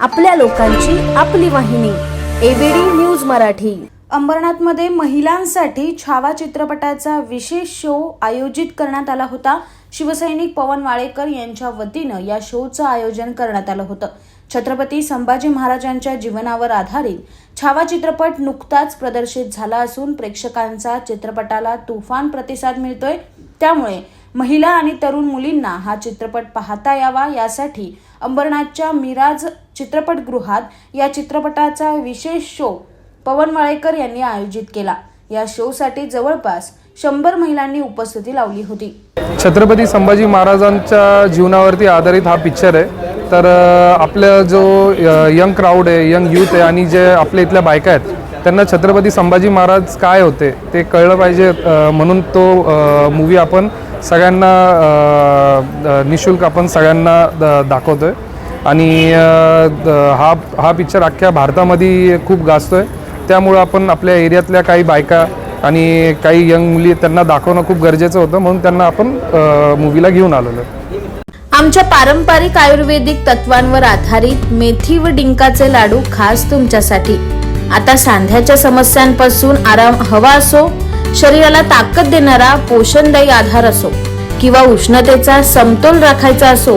आपल्या लोकांची आपली वाहिनी एबीडी न्यूज मराठी. अंबरनाथमध्ये महिलांसाठी छावा चित्रपटाचा विशेष शो आयोजित करण्यात आला होता. शिवसैनिक पवन वाळेकर यांच्या वतीनं या शोचं आयोजन करण्यात आलं होतं. छत्रपती संभाजी महाराजांच्या जीवनावर आधारित छावा चित्रपट नुकताच प्रदर्शित झाला असून प्रेक्षकांचा चित्रपटाला तुफान प्रतिसाद मिळतोय. त्यामुळे महिला आणि तरुण मुलींना हा चित्रपट पाहता यावा यासाठी अंबरनाथच्या मिराज चित्रपटगृहात या चित्रपटाचा विशेष शो पवन वाळेकर यांनी आयोजित केला. या शोसाठी जवळपास शंभर महिलांनी उपस्थिती लावली होती. छत्रपती संभाजी महाराजांच्या जीवनावरती आधारित हा पिक्चर आहे. तर अ, आपला जो यंग क्राऊड आहे यंग यूथ आहे आणि जे आपल्या इथल्या बायका आहेत त्यांना छत्रपती संभाजी महाराज काय होते ते कळलं पाहिजे म्हणून तो मूवी आपण सगळ्यांना निशुल्क आपण सगळ्यांना द- दाखवतोय. आणि हा हा पिक्चर अख्ख्या भारतामध्ये खूप गाजतोय. त्यामुळं आपण आपल्या एरियातल्या काही बायका आणि काही यंग मुली त्यांना दाखवणं खूप गरजेचं होतं म्हणून त्यांना आपण मूवीला घेऊन आलेलो आमच्या पारंपरिक आयुर्वेदिक तत्वांवर आधारित मेथी व डिंकाचे लाडू खास तुमच्यासाठी. आता सांध्याच्या समस्यांपासून आराम हवा असो शरीराला ताकद देणारा पोषणदायी आधार असो किंवा उष्णतेचा समतोल राखायचा असो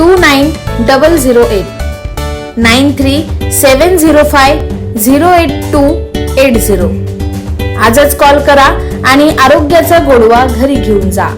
two nine double zero eight nine three seven zero five zero eight two eight zero आजच कॉल करा आणि आरोग्याचा गोडवा घरी घेऊन जा.